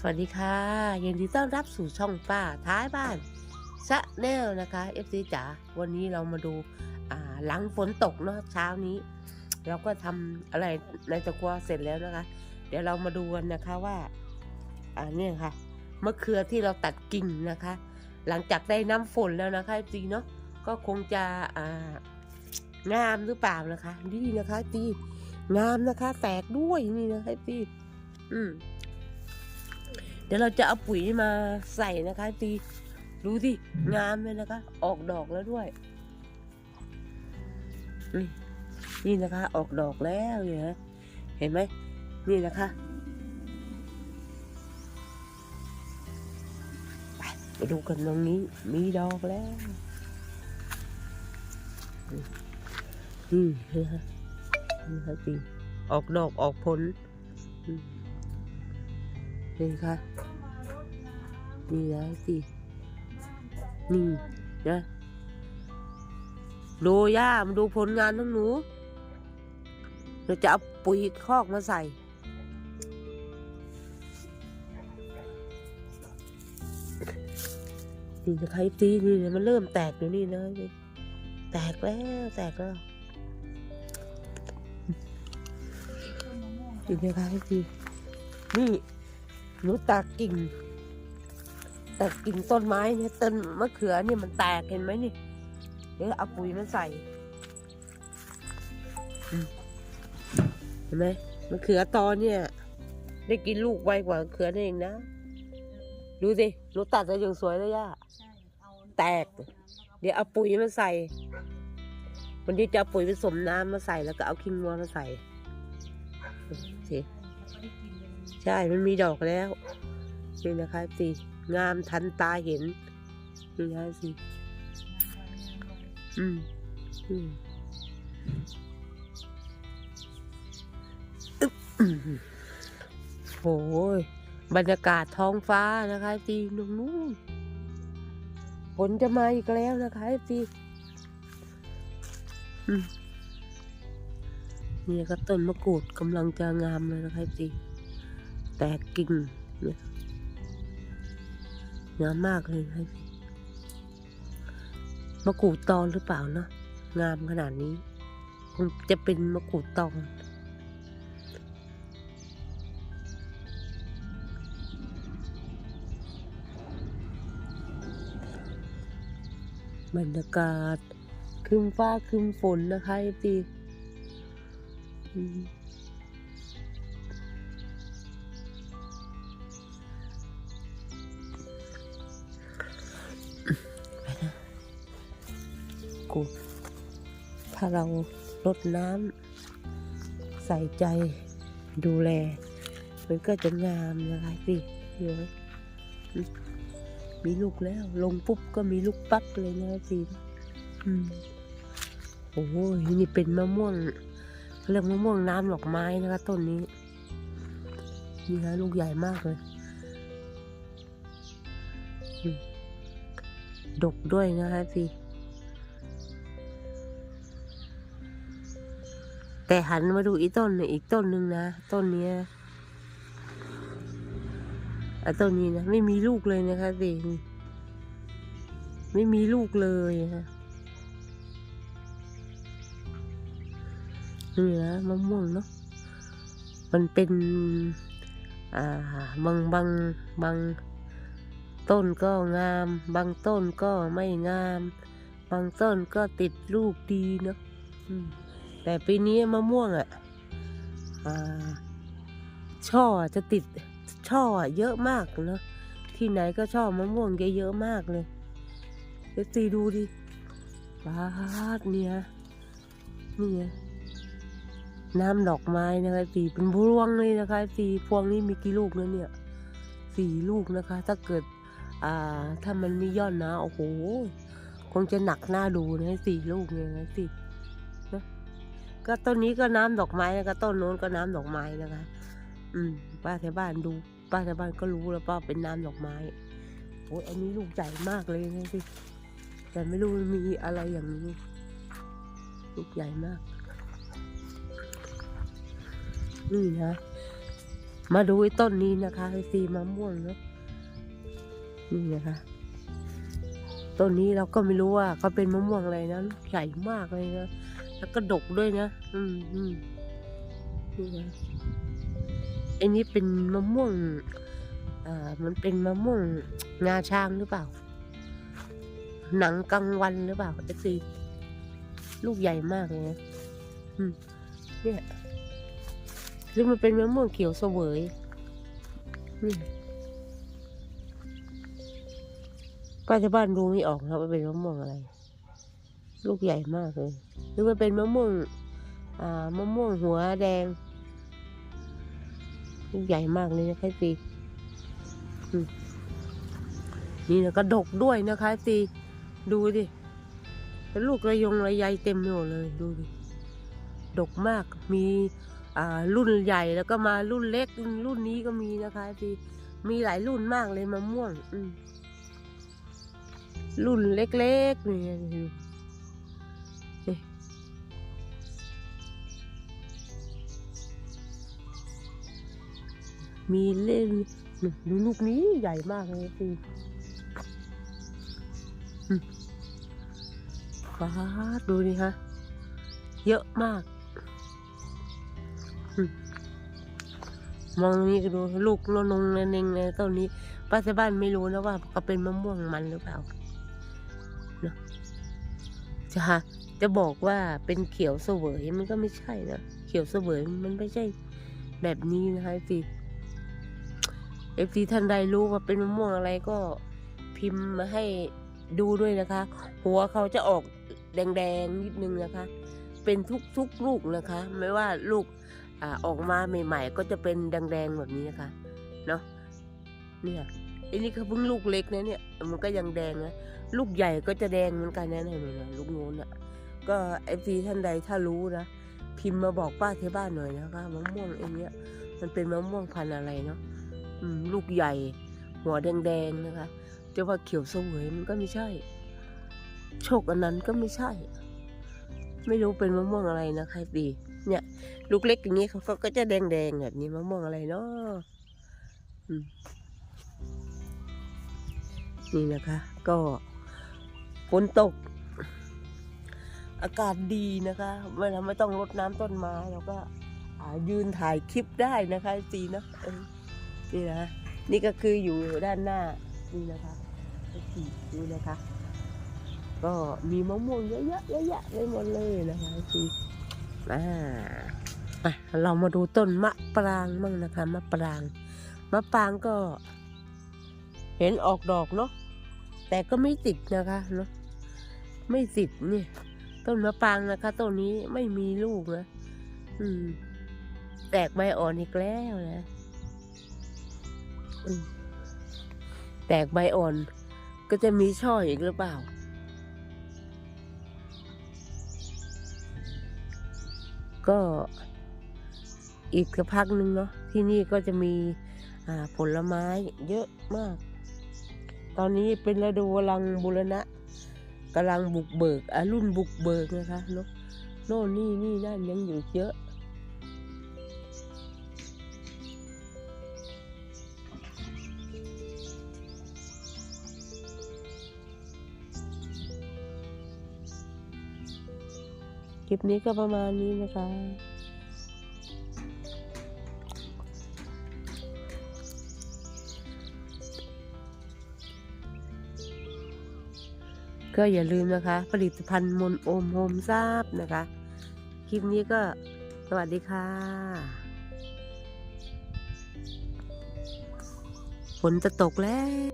สวัสดีค่ะยินดีต้อนรับสู่ช่องป้าท้ายบ้านชะแนลนะคะ FC จ๋าวันนี้เรามาดูอ่าหลังฝนตกเนาะเช้านี้ เราก็ทำอะไรในตะกัวเสร็จแล้วนะคะ เดี๋ยวเรามาดูกันนะคะว่าอ่าเนี่ยค่ะมะเขือที่เราตัดกิ่งนะคะ หลังจากได้น้ำฝนแล้วนะคะ FC เนาะก็คงจะอ่างามหรือเปล่านะคะนี่นะคะจีงามนะคะแตกด้วยนี่นะคะจีอืม เดี๋ยวเราจะเอาปุ๋ยมาใส่นะคะตีดูสิงามเลยนะคะ ออกดอกแล้วด้วย นี่นี่นะคะ ออกดอกแล้วเนี่ยเห็นไหมนี่นะคะไปดูกันตรงนี้มีดอกแล้วนี่นะคะนี่คะตีออกดอกออกผล อืมนี่ค่ะนี่นะสิ นี่นะดูย่ามาดูผลงานของหนู เราจะเอาปุ๋ยคอกมาใส่ นี่จะใครตีนี่นะมันเริ่มแตกอยู่นี่นะแตกแล้วแตกแล้วนี่นะคะไอ้ตีนี่ หนูตักกิ่งแต่กิ่งต้นไม้เนี่ยต้นมะเขือเนี่ยมันแตกเห็นไหมนี่เดี๋ยวเอาปุ๋ยมาใส่อืมเห็นไหมมะเขือตอนเนี่ย ได้กินลูกไวกว่ามะเขือนั่นเองนะ ดูสิหนูตัดจะอย่างสวยเลยย่าใช่เอาแตก เดี๋ยวเอาปุ๋ยมาใส่วันนี้จะเอาปุ๋ยผสมน้ำมาใส่แล้วก็เอาคิงวัวมาใส่สิ ช่มันมีดอกแล้วนี่นะคะสิงามทันตาเห็นนี่นะสิอืมอืมอึ๊บอืมโอ้ยบรรยากาศท้องฟ้านะคะจีนุ่งนู่นฝนจะมาอีกแล้วนะคะจีอืมเนี่ก็ต้นมะกรูดกำลังจะงามเลยนะคะจี แตกกิ่งเนี่ยงามมากเลยนะมะกรูดตอนหรือเปล่าเนาะงามขนาดนี้คงจะเป็นมะกรูดตอนบรรยากาศครึมฟ้าครึมฝนนะคะเอฟซี กูถ้าเราลดน้ำใส่ใจดูแล มันก็จะงามนะคะพี่เดี๋ยวอืมมีลูกแล้ว ลงปุ๊บก็มีลูกปั๊บเลยนะพี่โอ้โหนี่เป็นมะม่วงเรียกมะม่วงน้ำดอกไม้นะคะต้นนี้นี่นะลูกใหญ่มากเลย ดกด้วยนะคะพี่ แต่หันมาดูอีต้นอีกต้นหนึ่งนะ ต้นเนี้ยอะต้นนี้นะ ไม่มีลูกเลยนะคะสิไม่มีลูกเลยนะนี่นะมะม่วงเนาะมันเป็นอ่าบางบางบางต้นก็งาม บางต้นก็ไม่งาม บางต้นก็ติดลูกดีเนาะ แต่ปีนี้มะม่วงอะช่อจะติดช่อเยอะมากเนอะที่ไหนก็ช่อมะม่วงเยอะๆมากเลยเดี๋ยวตีดูดิปาดเนี่ยนี่ไงน้ำดอกไม้นะคะสีเป็นพวงเลยนะคะสีพวงนี้มีกี่ลูกนะเนี่ยสี่ลูกนะคะ ถ้าเกิด อ่า ถ้ามันมียอดนะโอ้โหคงจะหนักหน้าดูนะสี่ลูกเนี่ยนะสิ ก็ต้นนี้ก็น้ำดอกไม้นะคะต้นโน้นก็น้ำดอกไม้นะคะ อืม ป้าแถวบ้านดู ป้าแถวบ้านก็รู้แล้วป้าเป็นน้ำดอกไม้โอ้ยอันนี้ลูกใหญ่มากเลยนะสิแต่ไม่รู้มีอะไรอย่างนี้ ลูกใหญ่มาก นี่นะ มาดูไอ้ต้นนี้นะคะไอ้สีมะม่วงเนาะนี่นะคะต้นนี้เราก็ไม่รู้ว่าเขาเป็นมะม่วงอะไรนะใหญ่มากเลยนะ แล้วก็ดกด้วยนะ อืมอืมนี่นะอ้นี้เป็นมะม่วง อ่า มันเป็นมะม่วงงาช้างหรือเปล่า หนังกลางวันหรือเปล่าเอซีลูกใหญ่มากเลยนะอืมเนี่ยหรือมันเป็นมะม่วงเขียวเสวยนี่ป้าจะบ้านดูไม่ออกครับว่าเป็นมะม่วงอะไร ลูกใหญ่มากเลยหรือมันเป็นมะม่วงอ่ามะม่วงหัวแดง ลูกใหญ่มากเลยนะคะซีนี่นะก็ดกด้วยนะคะซีดูดิเป็นลูกระยงระยายเต็มหมดเลยดูดิดกมากมีอ่ารุ่นใหญ่แล้วก็มารุ่นเล็กรุ่นนี้ก็มีนะคะซีมีหลายรุ่นมากเลยมะม่วงอืรุ่นเล็กๆนี่ มีเล่นดูลูกนี้ใหญ่มากเลยซีฟ้าดดูดิฮะ เยอะมาก มองนี่ก็ดูลูกโนนงเนงในต้นนี้ป้าที่บ้านไม่รู้นะว่าเขาเป็นมะม่วงมันหรือเปล่าเนาะจะฮะจะบอกว่าเป็นเขียวเสวยมันก็ไม่ใช่นะ เขียวเสวยมันไม่ใช่แบบนี้นะคะสิ เอฟซีท่านใดรู้ว่าเป็นมะม่วงอะไรก็พิมพ์มาให้ดูด้วยนะคะ หัวเขาจะออกแดงๆนิดนึงนะคะ เป็นทุกๆลูกนะคะ ไม่ว่าลูกอออกมาใหม่ๆ ก็จะเป็นแดงๆแบบนี้นะคะเนาะเนี่ยอันนี้ก็เพิ่งลูกเล็กนะเนี่ยมันก็ยังแดงนะลูกใหญ่ก็จะแดงเหมือนกันนะเนี่ยนะลูกโน้นอะก็เอฟซีท่านใดถ้ารู้นะพิมพ์มาบอกป้าที่บ้านหน่อยนะคะมะม่วงไอ้เนี้ยมันเป็นมะม่วงพันธุ์อะไรเนาะ ลูกใหญ่ หัวแดงๆนะคะจะว่าเขียวสวยมันก็ไม่ใช่ โชคอันนั้นก็ไม่ใช่ ไม่รู้เป็นมะม่วงอะไรนะใครดีเนี่ย ลูกเล็กอย่างนี้เขาก็จะแดงๆแบบนี้มะม่วงอะไรเนาะนี่นะคะ ก็ฝนตก อากาศดีนะคะไม่เราไม่ต้องรดน้ำต้นไม้เราก็ยืนถ่ายคลิปได้นะคะสีเนาะ นี่นะ นี่ก็คืออยู่ด้านหน้านี่นะคะสีนี่นะคะ ก็มีมะม่วงเยอะๆเยอะแยะไปหมดเลยนะคะสีอ่าอะเรามาดูต้นมะปรางมั่งนะคะมะปราง มะปรางก็ เห็นออกดอกเนาะแต่ก็ไม่ติดนะคะเนาะไม่ติดเนี่ยต้นมะปรางนะคะต้นนี้ไม่มีลูกนะอืมแตกใบอ่อนอีกแล้วนะ แตกใบอ่อน ก็จะมีช่ออีกหรือเปล่า ก็อีกสักพักหนึ่งเนาะที่นี่ก็จะมีผลไม้เยอะมาก ตอนนี้เป็นฤดูกำลังบูรณะกำลังบุกเบิกอรุ่นบุกเบิกนะคะเนาะโน่นนี่นี่นั่นยังอยู่เยอะ คลิปนี้ก็ประมาณนี้นะคะก็อย่าลืมนะคะ ผลิตภัณฑ์มนโอมโฮมทราบนะคะ คลิปนี้ก็สวัสดีค่ะ ฝนจะตกแล้ว